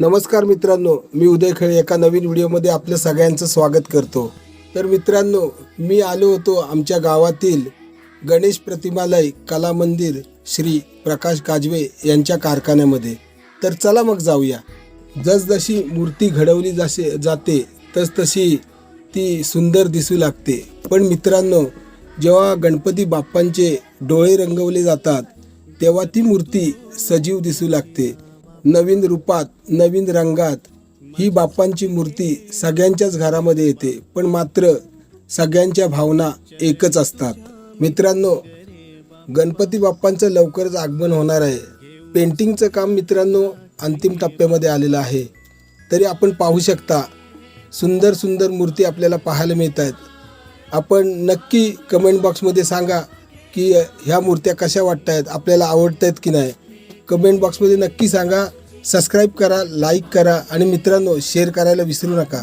नमस्कार मित्रांनो मी उदय खळे एका नवीन व्हिडिओमध्ये आपलं सगळ्यांचं स्वागत करतो. तर मित्रांनो मी आलो होतो आमच्या गावातील गणेश प्रतिमालय कला मंदिर श्री प्रकाश काजवे यांच्या कारखान्यामध्ये. तर चला मग जाऊया. जसजशी मूर्ती घडवली जासे जाते तसतशी ती सुंदर दिसू लागते. पण मित्रांनो जेव्हा गणपती बाप्पांचे डोळे रंगवले जातात तेव्हा ती मूर्ती सजीव दिसू लागते. नवीन रूपात नवीन रंगात. ही बाप्पांची मूर्ती सगळ्यांच्याच घरामध्ये येते पण मात्र सगळ्यांच्या भावना एकच असतात. मित्रांनो गणपती बाप्पांचं लवकरच आगमन होणार आहे. पेंटिंगचं काम मित्रांनो अंतिम टप्प्यामध्ये आलेलं आहे. तरी आपण पाहू शकता सुंदर सुंदर मूर्ती आपल्याला पाहायला मिळत आहेत आपण नक्की कमेंट बॉक्समध्ये सांगा की ह्या मूर्त्या कशा वाटत आहेत आपल्याला आवडत आहेत की नाही. कमेंट बॉक्समध्ये नक्की सांगा. सबस्क्राईब करा लाईक करा आणि मित्रांनो शेअर करायला विसरू नका.